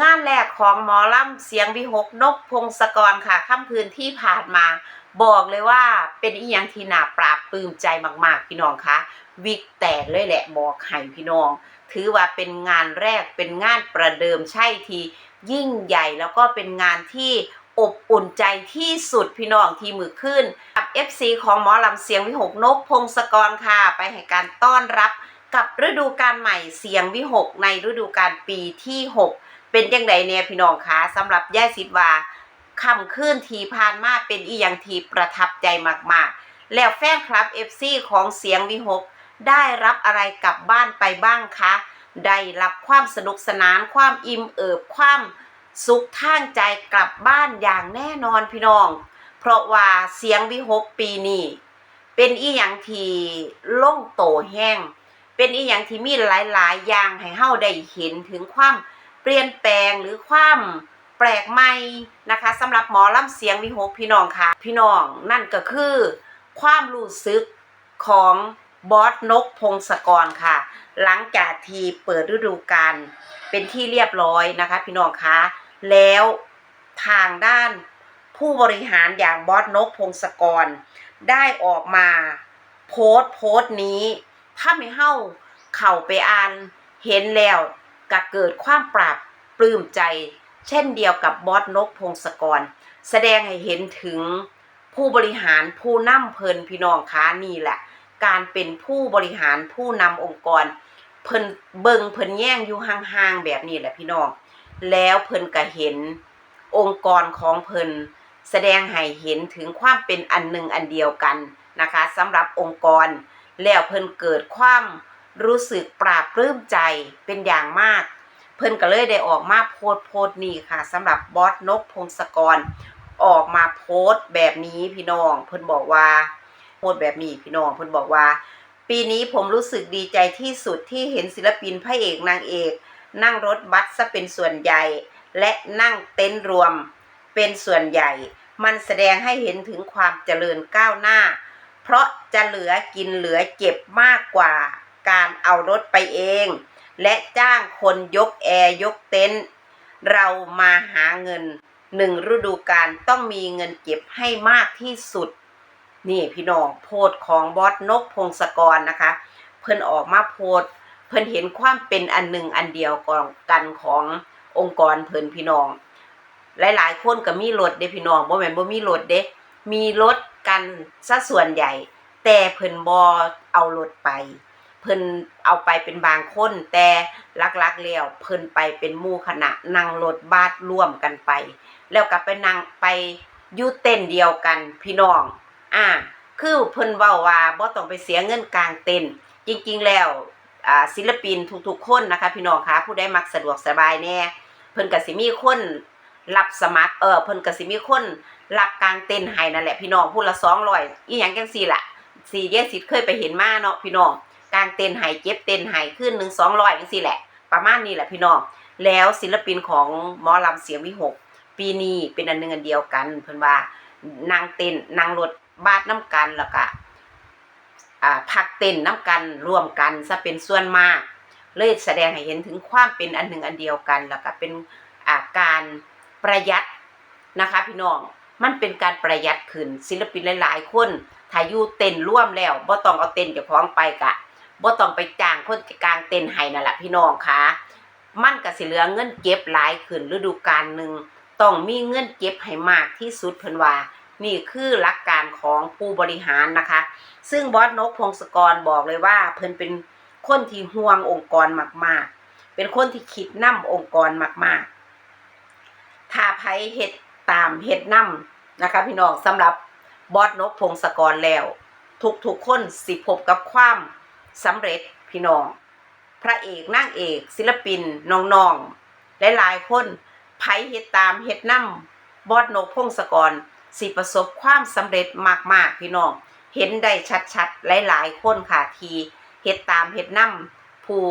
งานแรกของหมอลำเสียงวิหกนกพงศกรค่ะค่ำคืนที่ผ่านมา บอกเลยว่าเป็นอีหยังที่น่าปราบปลื้มใจมากๆ พี่น้องคะวิกแตกเลยแหละบอกให้พี่น้อง ถือว่าเป็นงานแรกเป็นงานประเดิมใช่ทียิ่งใหญ่แล้วก็เป็นงานที่อบอุ่นใจที่สุดพี่น้องที่มือขึ้นกับ FC ของหมอลำเสียงวิหกนกพงศกรค่ะ ไปให้การต้อนรับกับฤดูกาลใหม่เสียงวิหกในฤดูกาลปีที่ 6 เป็นยังไงเนี่ยพี่น้องคะสำหรับย่าสิทธวาคำขึ้นทีผ่านมาเป็นอีหยังทีประทับใจมากๆ แล้วแฟนคลับ FC ของเสียงวิหกได้รับอะไรกลับบ้านไปบ้างคะ ได้รับความสนุกสนานความอิ่มเอิบความสุขทางใจกลับบ้านอย่างแน่นอนพี่น้อง เพราะว่าเสียงวิหกปีนี้เป็นอีหยังทีล่งโตแห้ง เป็นอีหยังที่มีหลายๆ อย่างให้เฮาได้เห็นถึงความ ปลี่ยนแปลงหรือความแปลกใหม่นะคะสำหรับหมอลำเสียงวิหกพี่น้องค่ะ พี่น้องนั่นก็คือความรู้สึกของบอสนกพงศกรค่ะ หลังจากที่เปิดฤดูกาลเป็นที่เรียบร้อยนะคะ พี่น้องคะแล้วทางด้านผู้บริหารอย่างบอสนกพงศกร ได้ออกมาโพสต์โพสต์นี้ ถ้าไม่เฮ้าเข่าไปอ่านเห็นแล้ว ก็เกิดความปราบปลื้มใจ เช่นเดียวกับบอสนกพงศกร แสดงให้เห็นถึงผู้บริหารผู้นำเพลินพี่น้องคะนี่แหละ การเป็นผู้บริหารผู้นำองค์กร เพิ่นเบิงเพิ่นแย่งอยู่ห่างๆแบบนี้แหละพี่น้อง แล้วเพิ่นก็เห็นองค์กรของเพิ่นแสดงให้เห็นถึงความเป็นอันหนึ่งอันเดียวกันนะคะสำหรับองค์กรแล้วเพิ่นเกิดความ รู้สึกปราบปลื้มใจเป็นอย่างมาก เพิ่นก็เลยได้ออกมาโพสโพสนี้ค่ะสำหรับบอสนกพงศกร ออกมาโพสแบบนี้พี่น้อง เพิ่นบอกว่าโพสแบบนี้พี่น้องเพิ่นบอกว่า ปีนี้ผมรู้สึกดีใจที่สุดที่เห็นศิลปินพระเอกนางเอก นั่งรถบัสซะเป็นส่วนใหญ่ และนั่งเต็นท์รวมเป็นส่วนใหญ่ มันแสดงให้เห็นถึงความเจริญก้าวหน้า เพราะจะเหลือกินเหลือเก็บมากกว่า การเอารถไปเอง และจ้างคนยกแอร์ยกเต็นท์เรามาหาเงินหนึ่งฤดูกาลต้องมีเงินเก็บให้มากที่สุด นี่พี่น้องโพสของบอสนกพงศกรนะคะ เพิ่นออกมาโพสเพิ่นเห็นความเป็นอันหนึ่งอันเดียวกันขององค์กรเพิ่นพี่น้อง หลายๆคนก็มีรถเด้พี่น้องบ่แม่นบ่มีรถเด้มีรถกันซะส่วนใหญ่ แต่เพิ่นบ่เอารถไป เพิ่นเอาไปเป็นบางคนแต่ลักๆแล้วเพิ่นไปเป็นมู่คณะนั่งรถบัสร่วมกันไป แล้วก็ไปนั่งไปอยู่เต้นเดียวกันพี่น้อง อ่า คือเพิ่นเว้าว่าบ่ต้องไปเสียเงินกลางเต็นจริง ๆ แล้วอ่าศิลปินทุกๆคนนะคะ พี่น้องคะผู้ใดมักสะดวกสบายแน่เพิ่นก็สิมีคนรับสมัครเออเพิ่นก็สิมีคนรับกลางเต็นให้นั่นแหละพี่น้องผู้ละ200อีหยังจังซี่ล่ะสี่เยสิทธิ์เคยไปเห็นมาเนาะพี่น้อง กลางเต็นท์ให้เก็บเต็นท์ให้ขึ้นหนึ่ง200จังซี่แหละ ประมาณนี้แหละพี่น้อง แล้วศิลปินของหมอลำเสียงวิหก ปีนี้เป็นอันหนึ่งอันเดียวกันเพิ่อนว่านางเต้นนางรถบาดน้ำกันแล้วก็อ่าพักเต้นน้ำกันร่วมกันซะเป็นส่วนมาก เลยแสดงให้เห็นถึงความเป็นอันหนึ่งอันเดียวกันแล้วก็เป็นอาการประหยัดนะคะพี่น้องมันเป็นการประหยัดขึ้นศิลปินหลาย ๆ คนถ้าอยู่เต้นร่วมแล้วบ่ต้องเอาเต้นเจ้าของไปกะ บ่ต้องไปจ้างคนกลางเต้นให้นั่นแหละพี่น้องค่ะมันก็สิเหลือเงินเก็บหลายขึ้นฤดูกาลหนึ่งต้องมีเงินเก็บให้มากที่สุดเพิ่นว่า นี่คือหลักการของผู้บริหารนะคะ ซึ่งบอสนกพงศกรบอกเลยว่า เพิ่นเป็นคนที่ห่วงองค์กรมากๆ เป็นคนที่คิดนำองค์กรมากๆ ถ้าไผเฮ็ดตามเฮ็ดนำนะคะ พี่น้องสำหรับบอสนกพงศกรแล้ว ทุกๆคนสิพบกับความ สำเร็จพี่น้อง พระเอกนางเอก ศิลปินน้องๆหลายๆคนไผเฮ็ดตามเฮ็ดนำบอดนกพงศกรสิประสบความสำเร็จมากๆพี่น้อง เห็นได้ชัดๆ หลายๆ คนค่ะทีเฮ็ดตามเฮ็ดนำผู้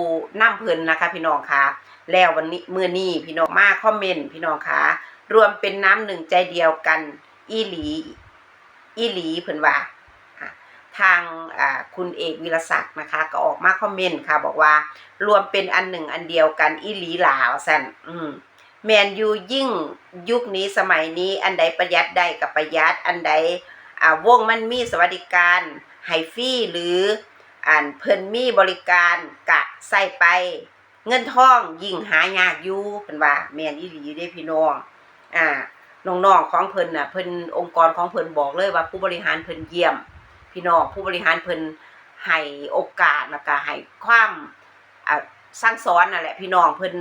นำเพิ่นนะคะ พี่น้องค่ะ แล้ววันนี้มื้อนี้พี่น้องมาคอมเมนต์พี่น้องค่ะ รวมเป็นน้ำหนึ่งใจเดียวกัน อีหลี อีหลีเพิ่นว่า ทางคุณเอกวิรศักดิ์นะคะ ก็ออกมาคอมเมนต์ค่ะบอกว่ารวมเป็นอันหนึ่งอันเดียวกันอีหลีหลาวสันอืมแมนยูยิ่งยุคนี้สมัยนี้อันใดประหยัดได้กับประหยัดอันใดอ่าวงมันมีสวัสดิการไฮฟรีหรืออันเพิ่นมีบริการกะใส่ไป เงินทองยิ่งหายากอยู่เพิ่นว่าแมนอีหลีเด้พี่น้องอ่าน้องๆของเพิ่นน่ะเพิ่นองค์กรของเพิ่นบอกเลยว่าผู้บริหารเพิ่นเยี่ยม พี่น้องผู้บริหารเพิ่นให้โอกาสแล้วก็ให้ความสร้างสอนนั่นแหละพี่น้องเพิ่น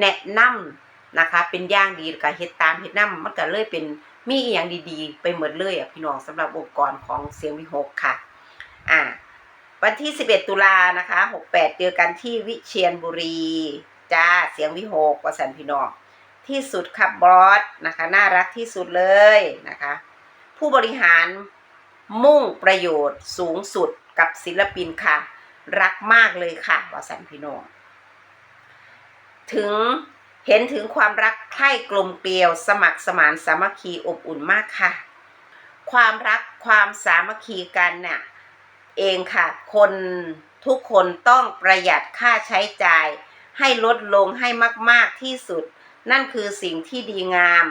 แนะนำนะคะ เป็นอย่างดีก็เฮ็ดตามเฮ็ดนํมันก็เลยเป็นมีอีหยังดีๆ ไปหมดเลยอะพี่น้องสำหรับองค์กรของเสียงวิหกค่ะอ่าวันที่ 11 ตุลานะคะ 68 เจอกันที่วิเชียรบุรีจ้าเสียงวิหกวสันพี่น้องที่สุดครับบอสนะคะ น่ารักที่สุดเลยนะคะ ผู้บริหาร มุ่งประโยชน์สูงสุดกับศิลปินค่ะ รักมากเลยค่ะวสันพี่น้องถึงเห็นถึงความรักใคร่กลมเกลียวสมัครสมานสามัคคีอบอุ่นมากค่ะ ความรักความสามัคคีกันเนี่ยเองค่ะ คนทุกคนต้องประหยัดค่าใช้จ่าย ให้ลดลงให้มาก ๆที่สุด นั่นคือสิ่งที่ดีงาม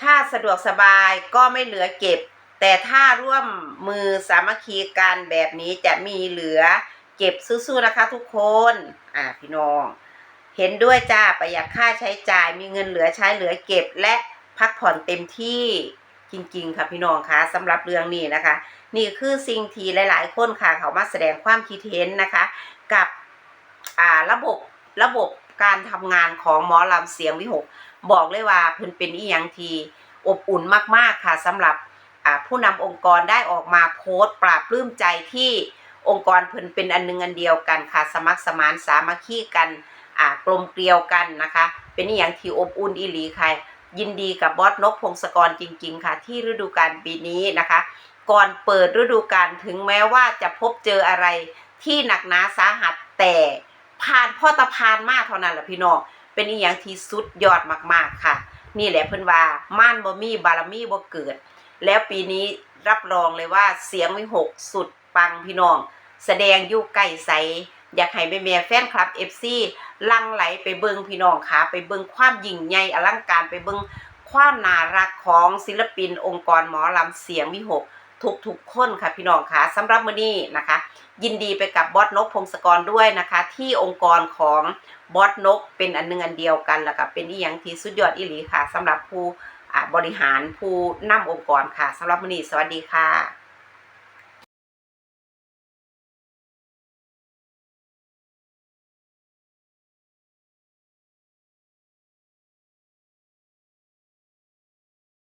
ถ้าสะดวกสบายก็ไม่เหลือเก็บ แต่ถ้าร่วมมือสามัคคีกันแบบนี้จะมีเหลือเก็บสู้ๆนะคะทุกคน อ่าพี่น้อง เห็นด้วยจ้าประหยัดค่าใช้จ่ายมีเงินเหลือใช้เหลือเก็บและพักผ่อนเต็มที่จริง ๆ ค่ะพี่น้องคะสำหรับเรื่องนี้นะคะ นี่คือสิ่งที่หลาย ๆ คนค่ะเขามาแสดงความคิดเห็นนะคะ กับอ่าระบบระบบการทำงานของหมอลำเสียงวิหก บอกเลยว่าเพิ่นเป็นอีหยังทีอบอุ่นมากๆค่ะสำหรับ ผู้นำองค์กรได้ออกมาโพสต์ ปราบปลื้มใจที่องค์กรเพิ่นเป็นอันหนึงอันเดียวกันค่ะ สมัครสมานสามัคคีกันกลมเกลียวกันนะคะ เป็นอีหยังที่อบอุ่นอีหลีค่ะ ยินดีกับบอสนกพงศกรจริง ๆ ค่ะ ที่ฤดูกาลปีนี้นะคะ ก่อนเปิดฤดูกาลถึงแม้ว่าจะพบเจออะไรที่หนักหนาสาหัสแต่ผ่านพ่อตะพานมากเท่านั้นแหละพี่น้องเป็นอีหยังที่สุดยอดมากๆค่ะ นี่แหละเพิ่นว่าม่านบ่มีบารมีบ่เกิด แล้วปีนี้รับรองเลยว่าเสียงวิหกสุดปังพี่น้อง แสดงอยู่ใกล้ใส อยากให้แม่ๆแฟนคลับ FC ลังไหลไปเบิงพี่น้องค่ะ ไปเบิงความยิ่งใหญ่อลังการไปเบิงความน่ารักของศิลปินองค์กรหมอลำเสียงวิหกทุกๆคนค่ะพี่น้องค่ะสำหรับมื้อนี้นะคะ ยินดีไปกับบอสนกพงศกรด้วยนะคะ ที่องค์กรของบอสนกเป็นอันหนึงอันเดียวกันแล้วก็เป็นอีหยังที่สุดยอดอีหลีค่ะสำหรับผู้ บริหารผู้นำองค์กรค่ะสำหรับวันนี้สวัสดีค่ะ